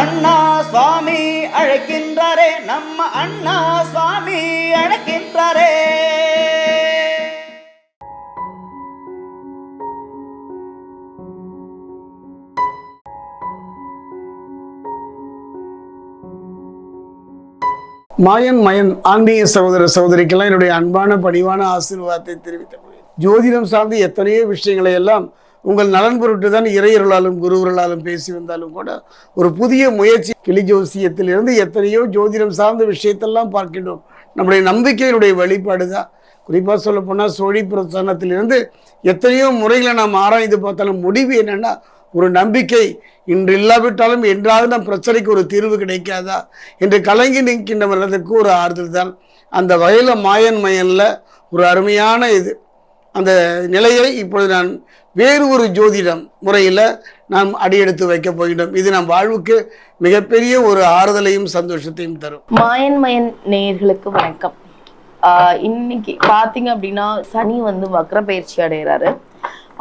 அண்ணா சுவாமி அழைக்கின்றாரே நம்ம அண்ணா சுவாமி அழைக்கின்றாரே. மாயன் மயன் ஆன்மீக சகோதர சகோதரிக்கெல்லாம் என்னுடைய அன்பான பணிவான ஆசீர்வாதத்தை தெரிவித்த ஜோதிடம் சார்ந்து எத்தனையோ விஷயங்களை எல்லாம் உங்கள் நலன் பொருட்டு தான் இறையர்களாலும் குருவர்களாலும் பேசி வந்தாலும் கூட ஒரு புதிய முயற்சி கிளி ஜோசியத்திலிருந்து எத்தனையோ ஜோதிடம் சார்ந்த விஷயத்தெல்லாம் பார்க்கின்றோம். நம்முடைய நம்பிக்கையினுடைய வழிபாடு தான் குறிப்பாக சொல்லப்போனால் சோழி பிரசன்னத்திலிருந்து எத்தனையோ முறைகளை நாம் ஆராய்ந்து பார்த்தாலும் முடிவு என்னென்னா ஒரு நம்பிக்கை. இன்று இல்லாவிட்டாலும் என்றாவது நம் பிரச்சனைக்கு ஒரு தீர்வு கிடைக்காதா? என்று கலங்கி நிற்கின்றவர்களுக்கு ஒரு ஆறுதல் தான் அந்த வயல மாயன் மயனில் ஒரு அருமையான இது. அந்த நிலையை இப்பொழுது நான் வேறு ஒரு ஜோதிடம் முறையில் நாம் அடியெடுத்து வைக்கப் போகின்றோம். இது நம் வாழ்வுக்கு மிகப்பெரிய ஒரு ஆறுதலையும் சந்தோஷத்தையும் தரும். மாயன் மயன் நேயர்களுக்கு வணக்கம். இன்னைக்கு பார்த்தீங்க அப்படின்னா சனி வந்து வக்ர பயிற்சி அடைகிறாரு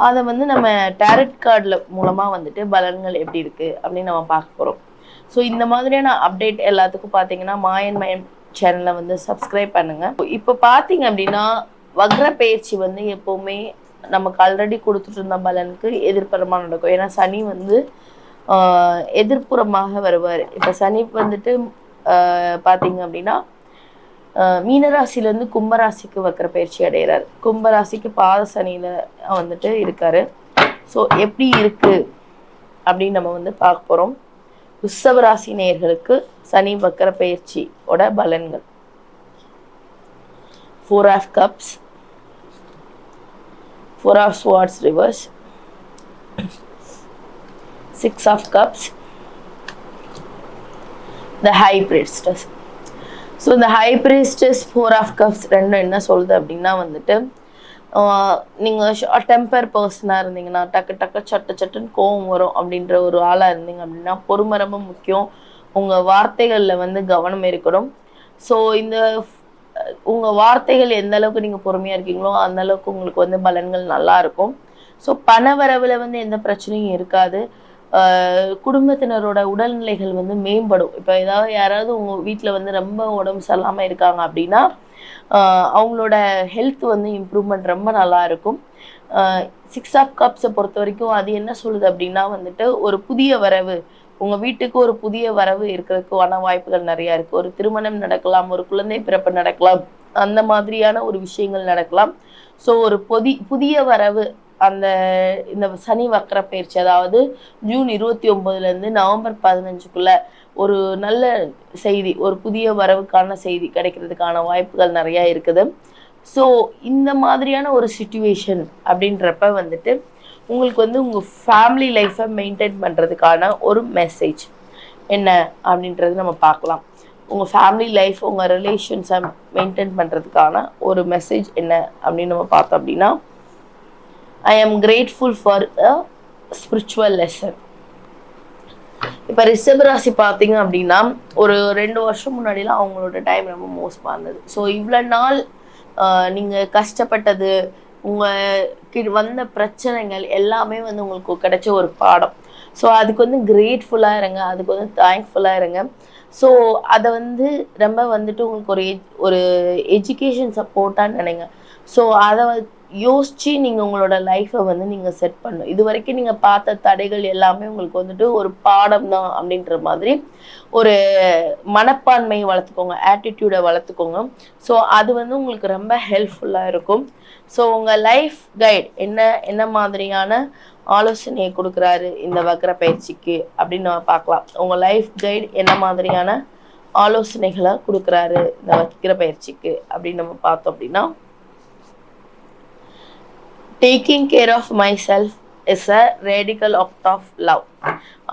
அதை வந்து நம்ம டேரட் கார்டில் மூலமாக வந்துட்டு பலன்கள் எப்படி இருக்குது அப்படின்னு நம்ம பார்க்க போகிறோம் ஸோ இந்த மாதிரியான அப்டேட் எல்லாத்துக்கும் பார்த்தீங்கன்னா மாயன் மயன் சேனலை வந்து சப்ஸ்கிரைப் பண்ணுங்கள் இப்போ பார்த்தீங்க அப்படின்னா வக்ர பயிற்சி வந்து எப்போவுமே நமக்கு ஆல்ரெடி கொடுத்துட்டு இருந்த பலனுக்கு எதிர்ப்புறமாக நடக்கும். ஏன்னா சனி வந்து எதிர்ப்புறமாக வருவார். இப்போ சனி வந்துட்டு பார்த்தீங்க அப்படின்னா மீனராசிலேருந்து கும்பராசிக்கு வக்கிற பயிற்சி அடைகிறார். கும்பராசிக்கு பாத சனியில் வந்துட்டு இருக்காரு. ஸோ எப்படி இருக்குது அப்படின்னு நம்ம வந்து பார்க்க போகிறோம் ரிஷபராசி நேயர்களுக்கு சனி வக்கர பயிற்சியோட பலன்கள். Four of cups four of swords reverse six of cups the high priestess. So இந்த high priestess four of cups ரெண்டும் என்ன சொல்லுது அப்படின்னா வந்துட்டு நீங்கள் டெம்பர் பர்சனாக இருந்தீங்கன்னா டக்கு டக்கு சட்டு சட்டுன்னு கோவம் வரும் அப்படின்ற ஒரு ஆளாக இருந்தீங்க அப்படின்னா பொறுமை ரொம்ப முக்கியம். உங்கள் வார்த்தைகளில் வந்து கவனம் இருக்கணும். ஸோ இந்த உங்கள் வார்த்தைகள் எந்த அளவுக்கு நீங்கள் பொறுமையாக இருக்கீங்களோ அந்த அளவுக்கு உங்களுக்கு வந்து பலன்கள் நல்லா இருக்கும். ஸோ பண வரவில் வந்து எந்த பிரச்சனையும் இருக்காது. குடும்பத்தினரோட உடல்நிலைகள் வந்து மேம்படும். இப்போ ஏதாவது யாராவது உங்கள் வீட்டில் வந்து ரொம்ப உடம்பு சரியில்லாமல் இருக்காங்க அப்படின்னா அவங்களோட ஹெல்த் வந்து இம்ப்ரூவ்மெண்ட் ரொம்ப நல்லா இருக்கும். சிக்ஸ் ஆஃப் கப்ஸை பொறுத்த வரைக்கும் அது என்ன சொல்லுது அப்படின்னா வந்துட்டு ஒரு புதிய வரவு உங்கள் வீட்டுக்கு ஒரு புதிய வரவு இருக்கிறதுக்கான வாய்ப்புகள் நிறையா இருக்குது ஒரு திருமணம் நடக்கலாம் ஒரு குழந்தை பிறப்பு நடக்கலாம் அந்த மாதிரியான ஒரு விஷயங்கள் நடக்கலாம். ஸோ ஒரு பொதி புதிய வரவு அந்த இந்த சனி வக்கர பயிற்சி அதாவது ஜூன் இருபத்தி ஒன்பதுலேருந்து நவம்பர் பதினஞ்சுக்குள்ள ஒரு நல்ல செய்தி ஒரு புதிய வரவுக்கான செய்தி கிடைக்கிறதுக்கான வாய்ப்புகள் நிறையா இருக்குது. ஸோ இந்த மாதிரியான ஒரு சுச்சுவேஷன் அப்படின்றப்ப வந்துட்டு உங்களுக்கு வந்து உங்கள் ஃபேமிலி லைஃப்பை மெயின்டைன் பண்ணுறதுக்கான ஒரு மெசேஜ் என்ன அப்படின்றது நம்ம பார்க்கலாம். உங்கள் ஃபேமிலி லைஃப் உங்கள் ரிலேஷன்ஸை மெயின்டைன் பண்ணுறதுக்கான ஒரு மெசேஜ் என்ன அப்படின்னு நம்ம பார்த்தோம் அப்படின்னா I am grateful for a spiritual lesson இப்போ ரிஷபராசி பார்த்தீங்க அப்படின்னா ஒரு ரெண்டு வருஷம் முன்னாடிலாம் அவங்களோட டைம் ரொம்ப மோசமாக இருந்தது. ஸோ இவ்வளோ நாள் நீங்கள் கஷ்டப்பட்டது உங்கள் வந்த பிரச்சனைகள் எல்லாமே வந்து உங்களுக்கு கிடைச்ச ஒரு பாடம். ஸோ அதுக்கு வந்து கிரேட்ஃபுல்லாக இருங்க. அதுக்கு வந்து தேங்க்ஃபுல்லாக இருங்க. ஸோ அதை வந்து ரொம்ப வந்துட்டு உங்களுக்கு ஒரு எஜ் ஒரு எஜுகேஷன் சப்போர்ட்டாக நினைங்க. ஸோ அதை யோசித்து நீங்கள் உங்களோட லைஃப்பை வந்து நீங்கள் செட் பண்ணணும். இது வரைக்கும் நீங்கள் பார்த்த தடைகள் எல்லாமே உங்களுக்கு வந்துட்டு ஒரு பாடம் தான் அப்படின்ற மாதிரி ஒரு மனப்பான்மையை வளர்த்துக்கோங்க ஆட்டிடியூடை வளர்த்துக்கோங்க. ஸோ அது வந்து உங்களுக்கு ரொம்ப ஹெல்ப்ஃபுல்லாக இருக்கும். ஸோ உங்கள் லைஃப் கைட் என்ன என்ன மாதிரியான ஆலோசனையை கொடுக்குறாரு இந்த வக்கர பயிற்சிக்கு அப்படின்னு நம்ம பார்க்கலாம். உங்கள் லைஃப் கைட் என்ன மாதிரியான ஆலோசனைகளை கொடுக்குறாரு இந்த வக்கர பயிற்சிக்கு அப்படின்னு நம்ம பார்த்தோம் அப்படின்னா taking care of myself is a radical act of love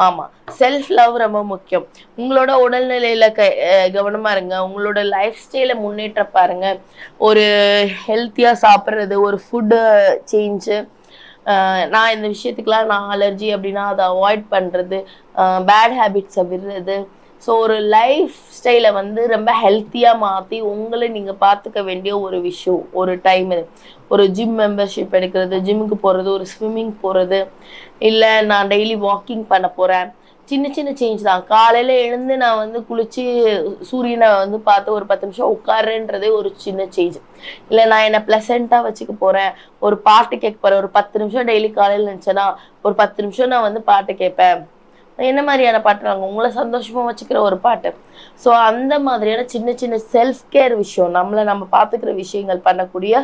ஆமாம் செல்ஃப் லவ் ரொம்ப முக்கியம். உங்களோட உடல்நிலையில் க கவனமாக இருங்க. உங்களோட லைஃப் ஸ்டைலை முன்னேற்ற பாருங்க. ஒரு ஹெல்த்தியாக சாப்பிட்றது ஒரு ஃபுட்டு சேஞ்சு நான் இந்த விஷயத்துக்கெலாம் நான் அலர்ஜி அப்படின்னா அதை அவாய்ட் பண்ணுறது பேட் ஹேபிட்ஸை விடுறது ஸோ ஒரு லைஃப் ஸ்டைலை வந்து ரொம்ப ஹெல்த்தியாக மாற்றி உங்களை நீங்கள் பார்த்துக்க வேண்டிய ஒரு விஷயம் ஒரு டைம் இது. ஒரு ஜிம் மெம்பர்ஷிப் எடுக்கிறது ஜிம்முக்கு போகிறது ஒரு ஸ்விம்மிங் போகிறது இல்லை நான் டெய்லி வாக்கிங் பண்ண போகிறேன் சின்ன சின்ன சேஞ்ச் தான். காலையில் எழுந்து நான் வந்து குளித்து சூரியனை வந்து பார்த்து ஒரு பத்து நிமிஷம் உட்காருன்றதே ஒரு சின்ன சேஞ்ச் இல்லை நான் என்னை ப்ளசண்ட்டாக வச்சுக்க போகிறேன் ஒரு பாட்டு கேட்க போகிறேன் ஒரு பத்து நிமிஷம் டெய்லி காலையில் நினச்சேன்னா ஒரு பத்து நிமிஷம் நான் வந்து பாட்டு கேட்பேன். என்ன மாதிரியான பாட்டு நாங்கள் உங்களை சந்தோஷமாக வச்சுக்கிற ஒரு பாட்டு. ஸோ அந்த மாதிரியான சின்ன சின்ன செல்ஃப் கேர் விஷயம் நம்மளை நம்ம பார்த்துக்கிற விஷயங்கள் பண்ணக்கூடிய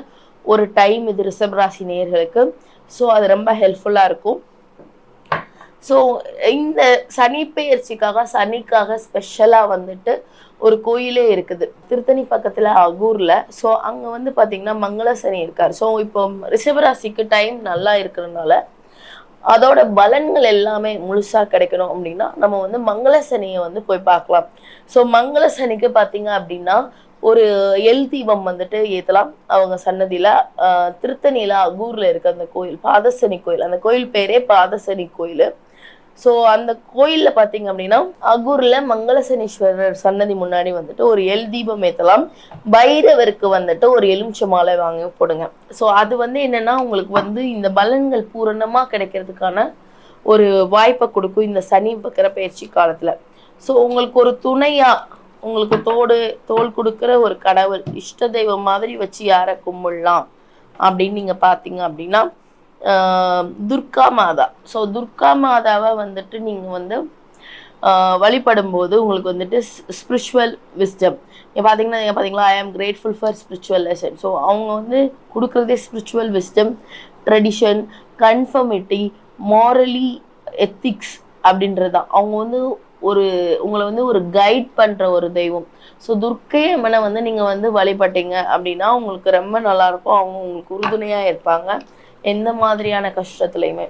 ஒரு டைம் இது ரிஷப ராசி நேர்களுக்கு ஸோ அது ரொம்ப ஹெல்ப்ஃபுல்லாக இருக்கும். ஸோ இந்த சனி பெயர்ச்சிக்காக சனிக்காக ஸ்பெஷலாக வந்துட்டு ஒரு கோயிலே இருக்குது. திருத்தணி பக்கத்தில் அகூரில். ஸோ அங்கே வந்து பார்த்தீங்கன்னா மங்கள சனி இருக்கார். ஸோ இப்போ ரிஷபராசிக்கு டைம் நல்லா இருக்கிறதுனால அதோட பலன்கள் எல்லாமே முழுசாக கிடைக்கணும் அப்படின்னா நம்ம வந்து மங்கள சனியை வந்து போய் பார்க்கலாம். ஸோ மங்கள சனிக்கு பார்த்தீங்க அப்படின்னா ஒரு எல் தீபம் வந்துட்டு ஏற்றலாம் அவங்க சன்னதியில் திருத்தணியில் அகூரில் இருக்க அந்த கோயில் பாதசனி கோயில். அந்த கோயில் பேரே பாதசனி கோயில். ஸோ அந்த கோயிலில் பார்த்தீங்க அப்படின்னா அகூரில் மங்களசனீஸ்வரர் சன்னதி முன்னாடி வந்துட்டு ஒரு எல் தீபம் ஏற்றலாம் பைரவருக்கு வந்துட்டு ஒரு எலுமிச்சை மாலை வாங்கி போடுங்க. ஸோ அது வந்து என்னென்னா உங்களுக்கு வந்து இந்த பலன்கள் பூரணமாக கிடைக்கிறதுக்கான ஒரு வாய்ப்பை கொடுக்கும் இந்த சனி பக்கிற பயிற்சி காலத்தில். ஸோ உங்களுக்கு ஒரு துணையாக உங்களுக்கு தோடு தோல் கொடுக்குற ஒரு கடவுள் இஷ்ட தெய்வம் மாதிரி வச்சு யாரை கும்பிடலாம் அப்படின்னு நீங்கள் பார்த்தீங்க அப்படின்னா துர்கா மாதா. ஸோ துர்கா மாதாவை வந்துட்டு நீங்கள் வந்து வழிபடும் போது உங்களுக்கு வந்துட்டு ஸ்பிரிச்சுவல் விஸ்டம் நீங்கள் பார்த்தீங்கன்னா நீங்கள் பார்த்தீங்களா I am grateful for spiritual lesson so அவங்க வந்து கொடுக்குறதே spiritual wisdom tradition conformity morally ethics அப்படின்றது தான் அவங்க வந்து ஒரு உங்களை வந்து ஒரு கைட் பண்ணுற ஒரு தெய்வம். ஸோ துர்க்கை அம்மனை வந்து நீங்கள் வந்து வழிபட்டீங்க அப்படின்னா உங்களுக்கு ரொம்ப நல்லாயிருக்கும் அவங்க உங்களுக்கு உறுதுணையாக இருப்பாங்க. எந்த மாதிரியான கஷ்டத்துலையுமே.